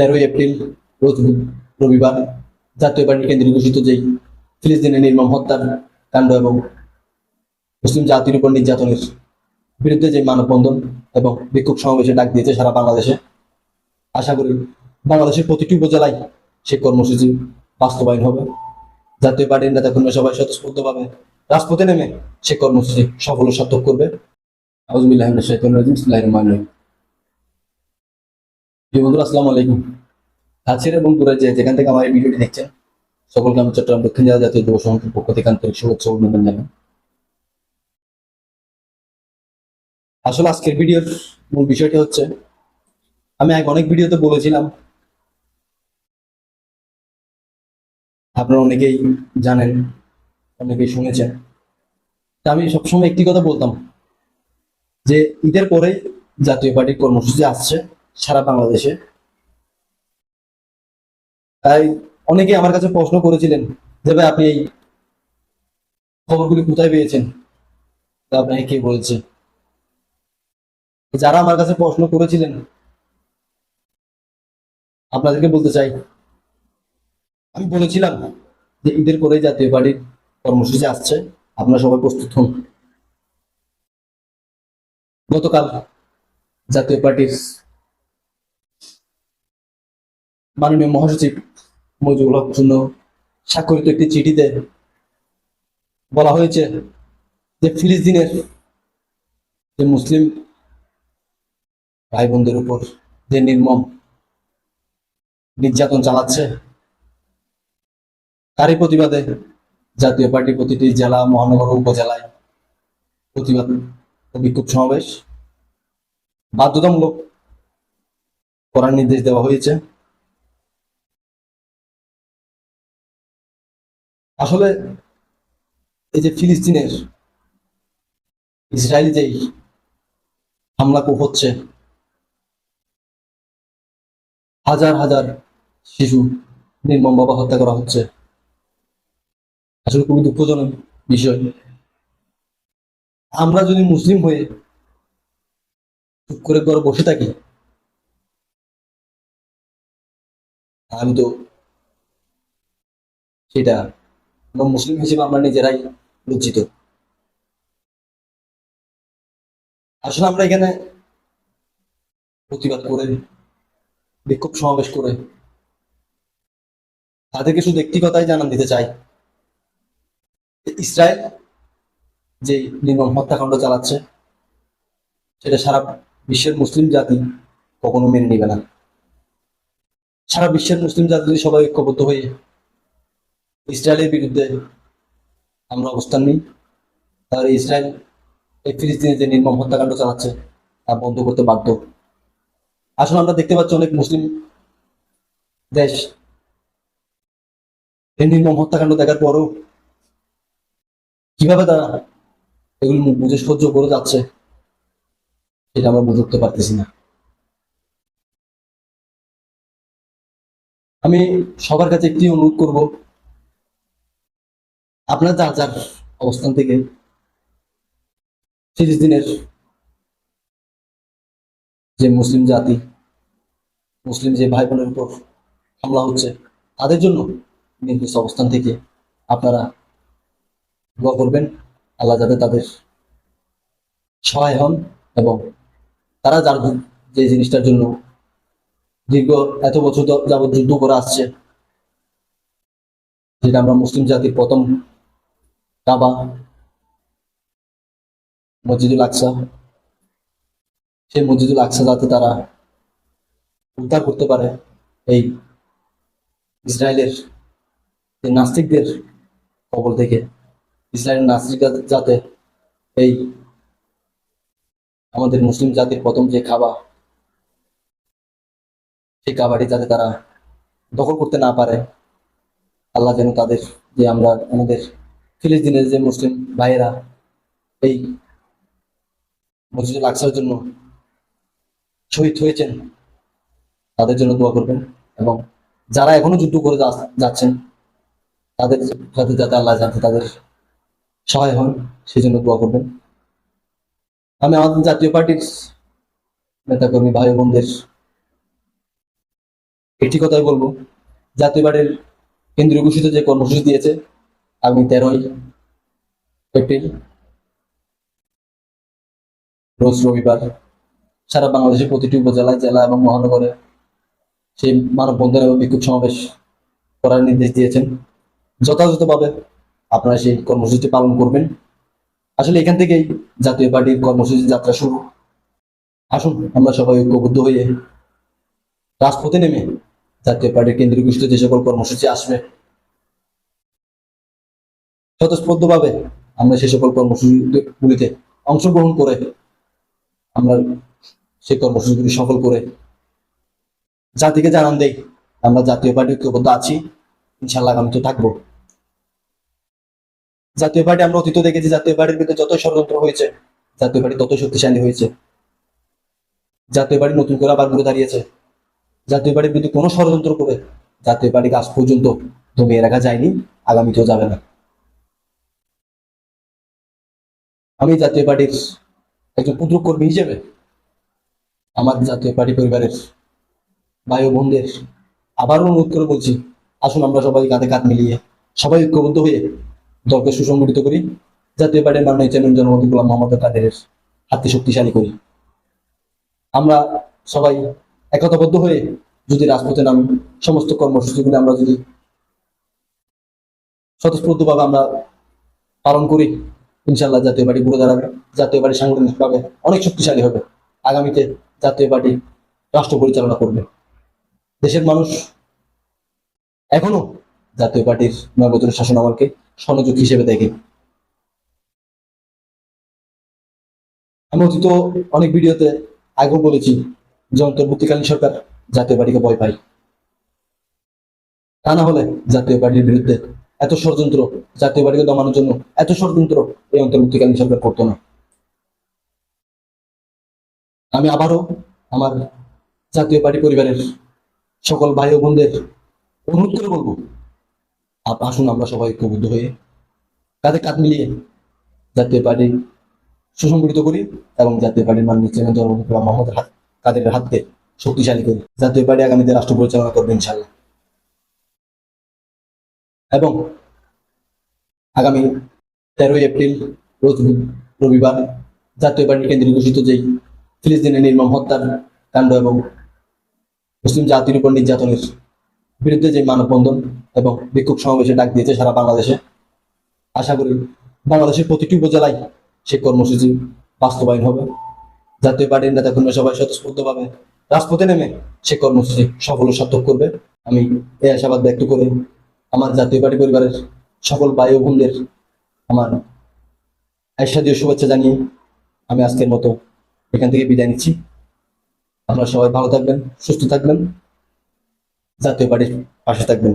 তেরোই এপ্রিল রবিবার জাতীয় পার্টি কেন্দ্রীয় ঘোষিত যেই ফিলিস্তিনের নির্মম হত্যার কাণ্ড এবং মুসলিম জাতির উপর নির্যাতনের বিরুদ্ধে যে মানববন্ধন এবং বিক্ষোভ সমাবেশে ডাক দিয়েছে সারা বাংলাদেশে, আশা করি বাংলাদেশের প্রতিটি উপজেলায় সে কর্মসূচি বাস্তবায়ন হবে। জাতীয় পার্টির নেতা নেতাকর্মী সবাই স্বতঃস্ফূর্তভাবে রাজপথে নেমে সে কর্মসূচি সফল ও সার্থক করবে। আউজুবিল্লাহ রাজিম প্রিয় বন্ধুরা, আসসালামু আলাইকুম। কাছের এবং দূরে যেখান থেকে আমার এই ভিডিওটি দেখছেন, সকলকে আমি চট্টগ্রাম দক্ষিণ জেলা জাতীয় যুব সংঘের পক্ষ থেকে আন্তরিক শুভেচ্ছা অভিনন্দন জানাই। আসলে আজকের ভিডিওর মূল বিষয়টি হচ্ছে, আমি এক অনেক ভিডিওতে বলেছিলাম, আপনারা অনেকেই জানেন, অনেকেই শুনেছেন। আমি সবসময় একটি কথা বলতাম যে ঈদের পরে জাতীয় পার্টির কর্মসূচি আসছে। সারা বাংলাদেশে। তাই অনেকে আমার কাছে প্রশ্ন করেছিলেন যে, ভাই, আপনি এই খবরগুলি কোথায় পেয়েছেন? আপনাকে কে বলেছে? যারা আমার কাছে প্রশ্ন করেছিলেন, আপনাদেরকে বলতে চাই, আমি বলেছিলাম যে, ঈদের পরে জাতীয় পার্টির কর্মসূচি আসছে, আপনারা সবাই প্রস্তুত হন। গতকাল জাতীয় পার্টির মাননীয় মহাসচিব মজিবুল হক শূন্য স্বাক্ষরিত একটি চিঠিতে বলা হয়েছে যে ফিলিস্তিনের যে মুসলিম ভাই বোনদের উপর যে নির্মম নির্যাতন চালাচ্ছে, তারই প্রতিবাদে জাতীয় পার্টি প্রতিটি জেলা, মহানগর উপজেলায় প্রতিবাদ বিক্ষোভ সমাবেশ বাধ্যতামূলক করার নির্দেশ দেওয়া হয়েছে। আসলে এই যে ফিলিস্তিনের ইসরায়েলি যেই হামলা হচ্ছে, হাজার হাজার শিশু নির্মমভাবে হত্যা করা হচ্ছে। আসলে খুবই দুঃখজনক বিষয়। আমরা যদি মুসলিম হয়ে চুপ করে ঘরে বসে থাকি আমি তো সেটা আমরা মুসলিম হিসেবে আমরা নিজেরাই লজ্জিত। আসলে আমরা এখানে প্রতিবাদ করে, বিক্ষোভ সমাবেশ করে, তাদেরকে শুধু একটি কথাই জানান দিতে চাই ইসরায়েল যে নির্মম হত্যাকাণ্ড চালাচ্ছে, সেটা সারা বিশ্বের মুসলিম জাতি কখনো মেনে নেবে না। সারা বিশ্বের মুসলিম জাতি যদি সবাই ঐক্যবদ্ধ হয়ে ইসরায়েলের বিরুদ্ধে আমরা অবস্থান নিই। তাহলে ইসরায়েল এই ফিলিস্তিনে যে নির্মম হত্যাকাণ্ড চালাচ্ছে, তা বন্ধ করতে বাধ্য। আসলে আমরা দেখতে পাচ্ছি অনেক মুসলিম দেশ এই নির্মম হত্যাকাণ্ড দেখার পরেও কীভাবে তারা এগুলো বুঝে সহ্য করে যাচ্ছে, সেটা আমরা বুঝে উঠতে পারতেছি না। আমি সবার কাছে একটি অনুরোধ করব আপনার যার যার অবস্থান থেকে ফিলিস্তিনের যে মুসলিম জাতি, মুসলিম যে ভাই বোনের উপর হামলা হচ্ছে, তাদের জন্য নির্দিষ্ট অবস্থান থেকে আপনারা দোয়া করবেন। আল্লাহ যাতে তাদের সহায় হন এবং তারা যার যে জিনিসটার জন্য দীর্ঘ এত বছর যাবৎ যুদ্ধ করে আসছে, যেটা আমরা মুসলিম জাতির প্রথম কাবা মসজিদুল আকসা। সেই মসজিদুল আকসা যাতে তারা উদ্ধার করতে পারে এই ইসরায়েলের নাস্তিকদের কবল থেকে। ইসরায়েলের নাস্তিক যাতে এই আমাদের মুসলিম জাতির প্রথম যে খাবা সেই কাবাডি যাতে তারা দখল করতে না পারে। আল্লাহ যেন তাদের যে আমরা আমাদের ফিলিস্তিনের যে মুসলিম ভাইয়েরা এই মসজিদুল আকসার জন্য শহীদ হয়েছেন, তাদের জন্য দোয়া করবেন এবং যারা এখনও যুদ্ধ করে যাচ্ছেন, তাদের সাথে যাতে আল্লাহ যাতে তাদের সহায় হন সেই জন্য দোয়া করবেন। আমি আমাদের জাতীয় পার্টির নেতাকর্মী ভাই বোনদের একটি কথাই বলব, জাতীয় পার্টির কেন্দ্রীয় ঘোষিত যে কর্মসূচি দিয়েছে আগামী তেরোই এপ্রিল, রোজ রবিবার, সারা বাংলাদেশের প্রতিটি উপজেলায়, জেলা এবং মহানগরে সেই মানববন্ধন এবং বিক্ষোভ সমাবেশ করার নির্দেশ দিয়েছেন। যথাযথভাবে আপনারা সেই কর্মসূচি পালন করবেন। আসলে এখান থেকেই জাতীয় পার্টির কর্মসূচি যাত্রা শুরু। আসুন, আমরা সবাই ঐক্যবদ্ধ হয়ে রাজপথে নেমে জাতীয় পার্টির কেন্দ্রীয় ঘোষিত যে সকল কর্মসূচি আসবে স্বতঃস্ফূর্তভাবে আমরা সে সকল কর্মসূচিগুলিতে অংশগ্রহণ করে আমরা সেই কর্মসূচিগুলি সফল করে জাতিকে জানান দেই, আমরা জাতীয় পার্টি ঐক্যবদ্ধ আছি ইনশাল্লাহ আগামী তো থাকব। জাতীয় পার্টি আমরা অতীত দেখেছি, জাতীয় পার্টির বিরুদ্ধে যত ষড়যন্ত্র হয়েছে, জাতীয় পার্টি তত শক্তিশালী হয়েছে। জাতীয় পার্টি নতুন করে আবার ঘুরে দাঁড়িয়েছে। জাতীয় পার্টির বিরুদ্ধে কোনো ষড়যন্ত্র করে জাতীয় পার্টিকে আজ পর্যন্ত দমিয়ে রাখা যায়নি, আগামীতেও যাবে না। আমি জাতীয় পার্টির একজন ক্ষুদ্র কর্মী হিসেবে আমার জাতীয় পার্টি পরিবারের ভাই ও বোনদের আবারও অনুরোধ করে বলছি, আসুন আমরা সবাই কাঁধে কাঁধ মিলিয়ে সবাই ঐক্যবদ্ধ হয়ে দলকে সুসংগঠিত করি, জাতীয় পার্টির মাননীয় চেয়ারম্যান জনমত গোলাম মোহাম্মদ কাদেরের হাতকে শক্তিশালী করি। আমরা সবাই একতাবদ্ধ হয়ে যদি রাজপথে নামি, সমস্ত কর্মসূচিগুলি আমরা যদি স্বতঃস্ফূর্তভাবে আমরা পালন করি ইনশাল্লাহ জাতীয় পার্টি ঘুরে দাঁড়াবে, জাতীয় পার্টি সাংগঠনিকভাবে অনেক শক্তিশালী হবে। আগামীতে জাতীয় পার্টি রাষ্ট্র পরিচালনা করবে। দেশের মানুষ এখনও জাতীয় পার্টির নয় শাসন আমলকে স্বর্ণযুগ হিসেবে দেখে। আমি অতীত অনেক ভিডিওতে আগেও বলেছি, যে অন্তর্বর্তীকালীন সরকার জাতীয় পার্টিকে ভয় পায়। তা না হলে জাতীয় পার্টির বিরুদ্ধে এত ষড়যন্ত্র, জাতীয় পার্টিকে দমানোর জন্য এত ষড়যন্ত্র এই অন্তর্বর্তীকালীন সরকার করতো না। আমি আবারও আমার জাতীয় পার্টি পরিবারের সকল ভাই বোনদের অনুরোধ করে বলব আসুন আমরা সবাই ঐক্যবদ্ধ হয়ে কাঁধে কাঁধ মিলিয়ে জাতীয় পার্টি সুসংগঠিত করি এবং জাতীয় পার্টির মাননীয় চেয়ারম্যান জনগণ মোহাম্মদ হাত, কাদের হাতকে শক্তিশালী করি। জাতীয় পার্টি আগামীতে রাষ্ট্র পরিচালনা করবে ইনশাল্লাহ এবং আগামী তেরোই এপ্রিল রবিবার জাতীয় পার্টি কেন্দ্রীয় ঘোষিত যেই ফিলিস্তিনের নির্মম হত্যার কাণ্ড এবং মুসলিম জাতির উপর নির্যাতনের বিরুদ্ধে যে মানববন্ধন এবং বিক্ষোভ সমাবেশে ডাক দিয়েছে সারা বাংলাদেশে, আশা করি বাংলাদেশের প্রতিটি উপজেলায় সে কর্মসূচি বাস্তবায়ন হবে। জাতীয় পার্টির নেতাকর্মী সবাই স্বতঃস্ফূর্তভাবে রাজপথে নেমে সে কর্মসূচি সফল ও সার্থক করবে। আমি এই আশাবাদ ব্যক্ত করে আমার জাতীয় পার্টি পরিবারের সকল ও বোনদের আমার আশাদীয় শুভেচ্ছা জানিয়ে আমি আজকের মতো এখান থেকে বিদায় নিচ্ছি। আপনারা সবাই ভালো থাকবেন, সুস্থ থাকবেন, জাতীয় পার্টির পাশে থাকবেন।